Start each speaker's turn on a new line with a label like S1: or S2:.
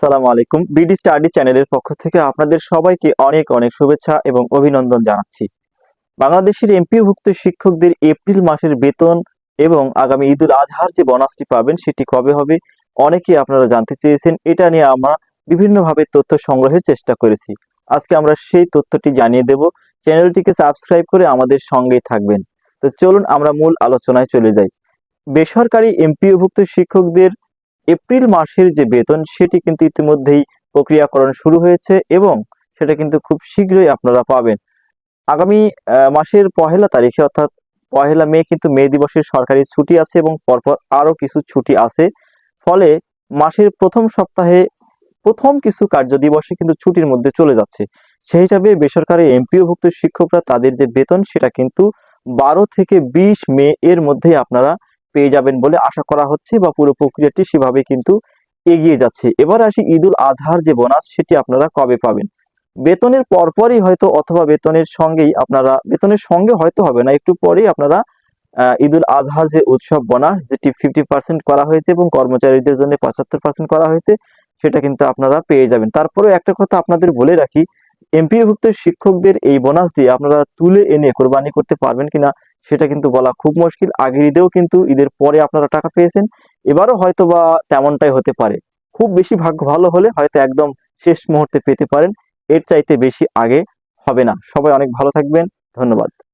S1: আসসালামু আলাইকুম। BD study চ্যানেলের পক্ষ থেকে আপনাদের সবাইকে অনেক অনেক শুভেচ্ছা এবং অভিনন্দন জানাচ্ছি। বাংলাদেশের এমপিওভুক্ত শিক্ষকদের এপ্রিল মাসের বেতন এবং আগামী ঈদুল আজহার যে বোনাসটি পাবেন সেটি কবে হবে, অনেকেই আপনারা জানতে চেয়েছেন। এটা নিয়ে আমরা বিভিন্নভাবে তথ্য সংগ্রহের চেষ্টা করেছি। আজকে আমরা সেই তথ্যটি জানিয়ে দেব। চ্যানেলটিকে সাবস্ক্রাইব করে আমাদের সঙ্গেই থাকবেন। তো চলুন আমরা মূল আলোচনায় চলে যাই। বেসরকারি এমপিওভুক্ত শিক্ষকদের এপ্রিল মাসের যে বেতন, সেটি কিন্তু ইতিমধ্যেই প্রক্রিয়াকরণ শুরু হয়েছে এবং সেটা কিন্তু খুব শীঘ্রই আপনারা পাবেন। আগামী মাসের পহেলা তারিখে, অর্থাৎ পহেলা মে কিন্তু মে দিবসের সরকারি ছুটি আছে এবং পরপর আরও কিছু ছুটি আছে। ফলে মাসের প্রথম সপ্তাহে প্রথম কিছু কার্য দিবসে কিন্তু ছুটির মধ্যে চলে যাচ্ছে। সেই হিসাবে বেসরকারি এমপিওভুক্ত শিক্ষকরা তাদের যে বেতন, সেটা কিন্তু বারো থেকে বিশ মে এর মধ্যেই আপনারা পেয়ে যাবেন বলে আশা করা হচ্ছে বা পুরো প্রক্রিয়াটি সেভাবে কিন্তু এগিয়ে যাচ্ছে। এবার আসি ঈদুল আজহার যে বোনাস, সেটি আপনারা কবে পাবেন? বেতনের পরপরই হয়তো অথবা বেতনের সঙ্গেই আপনারা, বেতনের সঙ্গে হয়তো হবে না, একটু পরেই আপনারা ঈদুল আজহার যে উৎসব বোনাস, যেটি ফিফটি পার্সেন্ট করা হয়েছে এবং কর্মচারীদের জন্য পঁচাত্তর পার্সেন্ট করা হয়েছে, সেটা কিন্তু আপনারা পেয়ে যাবেন। তারপরেও একটা কথা আপনাদের বলে রাখি এমপিওভুক্ত শিক্ষকদের এই বোনাস দিয়ে আপনারা তুলে এনে কোরবানি করতে পারবেন কিনা সেটা কিন্তু বলা খুব মুশকিল। আগের ঈদেও কিন্তু ঈদের পরে আপনারা টাকা পেয়েছেন। এবারও হয়তো বা তেমনটাই হতে পারে। খুব বেশি ভাগ্য ভালো হলে হয়তো একদম শেষ মুহূর্তে পেতে পারেন। এর চাইতে বেশি আগে হবে না। সবাই অনেক ভালো থাকবেন। ধন্যবাদ।